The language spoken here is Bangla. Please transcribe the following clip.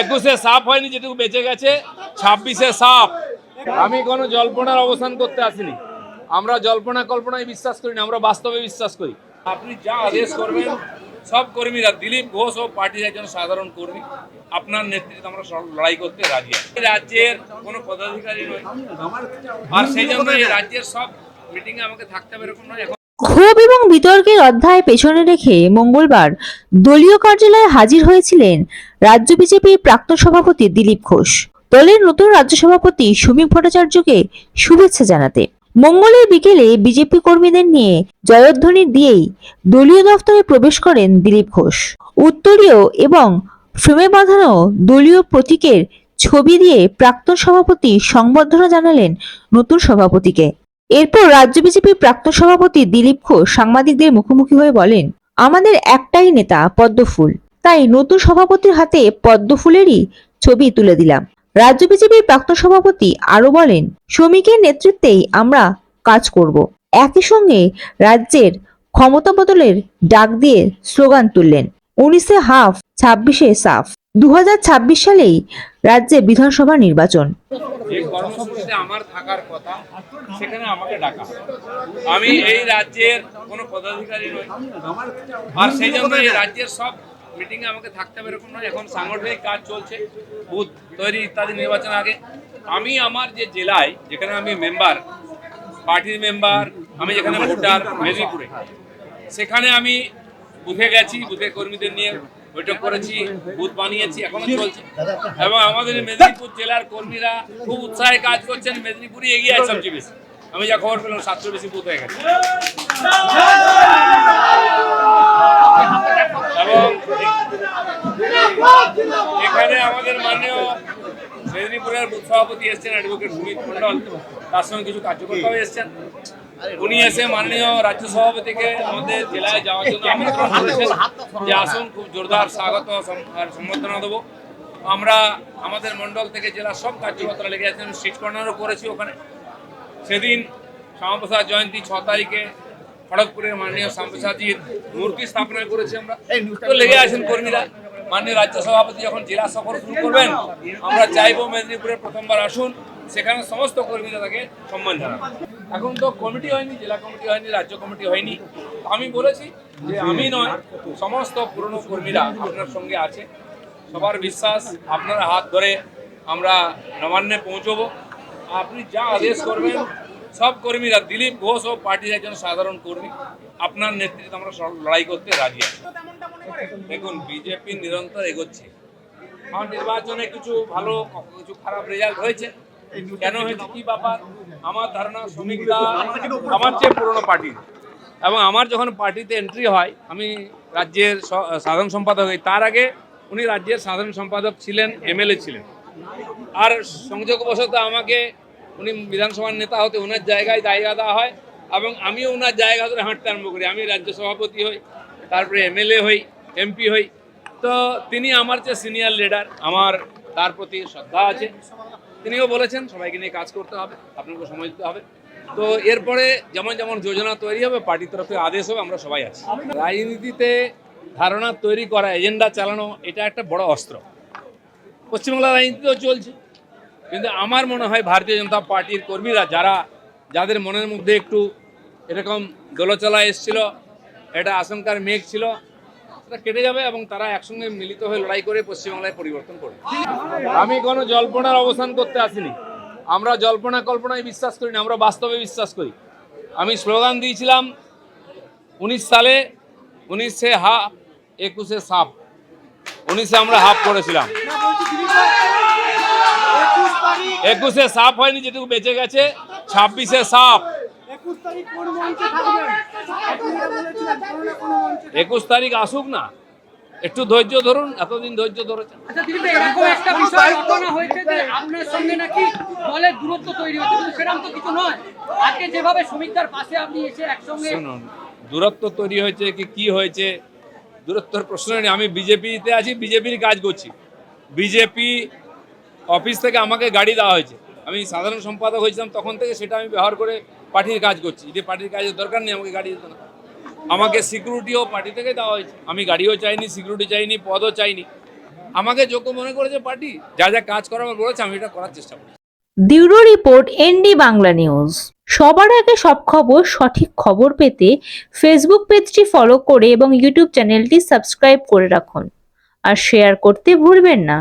একুশে সাপ হয়নি যেটুকু বেঁচে গেছে, ছাব্বিশে সাপ। আমি কোনো জল্পনার অবসান করতে আসিনি। আমরা জল্পনা কল্পনায় বিশ্বাস করি না, আমরা বাস্তবে বিশ্বাস করি। আপনি যা আদেশ করবেন, সব কর্মীরা, দিলীপ ঘোষ ও পার্টির একজন সাধারণ কর্মী, আপনার নেতৃত্বে আমরা লড়াই করতে রাজি আছি। রাজ্যের কোনো পদাধিকারী নয়। আর সেই জন্য রাজ্যের সব মিটিংয়ে আমাকে থাকতে হবে এরকম নয়, এখন ক্ষোভ এবং বিতর্কের অধ্যায় পেছনে রেখে মঙ্গলবার দলীয় কার্যালয়ে হাজির হয়েছিলেন রাজ্য বিজেপির প্রাক্তন সভাপতি দিলীপ ঘোষ। দলের নতুন রাজ্য সভাপতি সুমিক ভট্টাচার্যকে শুভেচ্ছা জানাতে। মঙ্গলের বিকেলে বিজেপি কর্মীদের নিয়ে জয়ধ্বনি দিয়েই দলীয় দফতরে প্রবেশ করেন দিলীপ ঘোষ। উত্তরীয় এবং ফ্রেমে বাঁধানো দলীয় প্রতীকের ছবি দিয়ে প্রাক্তন সভাপতি সংবর্ধনা জানালেন নতুন সভাপতিকে। এরপর রাজ্য বিজেপির প্রাক্তন সভাপতি দিলীপ ঘোষ সাংবাদিকদের মুখোমুখি হয়ে বলেন, আমাদের একটাই নেতা, পদ্মফুল। তাই নতুন সভাপতির হাতে পদ্মফুলেরই ছবি তুলে দিলাম। রাজ্য বিজেপির প্রাক্তন সভাপতি আরও বলেন, শ্রমিকের নেতৃত্বেই আমরা কাজ করব। একই সঙ্গে রাজ্যের ক্ষমতা বদলের ডাক দিয়ে স্লোগান তুললেন, উনিশে হাফ, ছাব্বিশে সাফ। দু হাজার ছাব্বিশ সালেই রাজ্যে বিধানসভা নির্বাচন। যে কর্মসূচিতে আমার থাকার কথা, সেখানে আমাকে ডাকা। আমি এই রাজ্যের কোনো পদাধিকারী নই। আর সেই জন্য এই রাজ্যের সব মিটিং আমাকে থাকতে হবে এরকম নয়। এখন সাংগঠনিক কাজ চলছে, বুথ তৈরি ইত্যাদি নির্বাচন আগে। আমি আমার যে জেলায়, যেখানে আমি মেম্বার পার্টির মেম্বার আমি যেখানে ভোটার মেদিনীপুরে, সেখানে আমি বুথে গেছি বুথে কর্মীদের নিয়ে বৈঠক করেছি, বুথ বানিয়েছি, এখনও চলছে। এবং আমাদের মেদিনীপুর জেলার কর্মীরা খুব উৎসাহে কাজ করছেন, মেদিনীপুরই এগিয়ে আছে সবচেয়ে বেশি। আমি যা খবর পেলাম সাতশো বেশি বুথ হয়ে গেছে। এবং এখানে আমাদের মাননীয় মেদিনীপুরের বুথ সভাপতি এসছেন অ্যাডভোকেট সুমিত মন্ডল তার সঙ্গে কিছু কার্যকর্তাও এসছেন। উনি এসে মাননীয় রাজ্য সভাপতিকে আমাদের জেলায় যাওয়ার জন্য আমন্ত্রণ করেছেন। যে আসুন, খুব জোরদার স্বাগত সম্বর্ধনা দেবো। আমরা আমাদের মন্ডল থেকে জেলার সব কার্যকর্তারা লেগে আছেন। সিট কর্নারও করেছি ওখানে। সেদিন শ্যামাপ্রসাদ জয়ন্তী ছ তারিখে খড়গপুরের মাননীয় শ্যামপ্রসাদজির মূর্তি স্থাপনা করেছি আমরা। লেগে আছেন কর্মীরা। মাননীয় রাজ্য সভাপতি যখন জেলা সফর শুরু করবেন, আমরা চাইব মেদিনীপুরে প্রথমবার আসুন, সেখানে সমস্ত কর্মীরা তাকে সম্মান জানান। এখন তো কমিটি হয়নি, জেলা কমিটি হয়নি, রাজ্য কমিটি হয়নি। আমি বলেছি যে আমি নয়, সমস্ত পুরনো কর্মীরা আপনার সঙ্গে আছে। সবার বিশ্বাস, আপনার হাত ধরে আমরা নবান্নে পৌঁছবো। আপনি যা আদেশ করবেন সব কর্মীরা, দিলীপ ঘোষ ও পার্টির একজন সাধারণ কর্মী। আপনার নেতৃত্বে আমরা লড়াই করতে রাজি আছি। দেখুন বিজেপি নিরন্তর এগোচ্ছে। আমার নির্বাচনে কিছু ভালো, কিছু খারাপ রেজাল্ট হয়েছে। কেন হয়েছে কি ব্যাপার? আমার ধারণা শ্রমিকরা আমার চেয়ে পুরনো পার্টির এবং আমার যখন পার্টিতে এন্ট্রি হয়, আমি রাজ্যের সাধারণ সম্পাদক হই। তার আগে উনি রাজ্যের সাধারণ সম্পাদক ছিলেন এমএলএ ছিলেন। আর সংযোগবশত আমাকে উনি বিধানসভার নেতা হতে ওনার জায়গায় জায়গা দেওয়া হয় এবং আমিও ওনার জায়গা ধরে হাঁটতে আরম্ভ করি। আমি রাজ্য সভাপতি হই, তারপরে এমএলএ হই, এমপি হই। তো তিনি আমার চেয়ে সিনিয়র লিডার, আমার তার প্রতি শ্রদ্ধা আছে। তিনিও বলেছেন, সবাইকে নিয়ে কাজ করতে হবে, আপনাকে সময় দিতে হবে। তো এরপরে যেমন যেমন যোজনা তৈরি হবে, পার্টির তরফে আদেশ হবে, আমরা সবাই আছি। রাজনীতিতে ধারণা তৈরি করা, এজেন্ডা চালানো, এটা একটা বড় অস্ত্র। পশ্চিমবাংলার রাজনীতিতেও চলছে। কিন্তু আমার মনে হয় ভারতীয় জনতা পার্টির কর্মীরা যারা, যাদের মনের মধ্যে একটু এরকম দোলচলা এসছিল এটা আশঙ্কার মেঘ ছিল, সেটা কেটে যাবে এবং তারা একসঙ্গে মিলিত হয়ে লড়াই করে পশ্চিমবাংলায় পরিবর্তন করবে। আমি কোনো জল্পনার অবসান করতে আসিনি। আমরা জল্পনা কল্পনায় বিশ্বাস করি না, আমরা বাস্তবে বিশ্বাস করি। আমি স্লোগান দিয়েছিলাম, উনিশ সালে উনিশে হা, একুশে সাপ। উনিশে আমরা হাফ করেছিলাম। একুশে সাপ হয়নি যেটুকু বেঁচে গেছে ছাব্বিশে সাপ। একুশ তারিখ আসুক না একটু ধৈর্য ধরুন এতদিন ধৈর্য ধরেছেন। আচ্ছা দূরত্ব তৈরি হয়েছে দূরত্ব তৈরি কি হয়েছে? দূরত্বর প্রশ্ন নেই আমি বিজেপিতে আছি বিজেপির কাজ করছি। বিজেপি অফিস থেকে আমাকে গাড়ি দেওয়া হয়েছে। আমি সাধারণ সম্পাদক হয়েছিলাম, তখন থেকে সেটা আমি ব্যবহার করে পার্টির কাজ করছি। যে পার্টির কাজের দরকার নেই, আমাকে গাড়ি দিতে না। আমাকে সিকিউরিটিও পার্টি থেকে দেওয়া হয়েছে। আমি গাড়িও চাইনি, সিকিউরিটি চাইনি, পদও চাইনি। আমাকে যোগ্য মনে করেছে পার্টি, যা যা কাজ করা আমার বলেছে আমি এটা করার চেষ্টা করি bureau report, ND Bangla news. সবার আগে সব খবর, সঠিক খবর পেতে ফেসবুক পেজটি ফলো করে এবং ইউটিউব চ্যানেলটি সাবস্ক্রাইব করে রাখুন। আর শেয়ার করতে ভুলবেন না।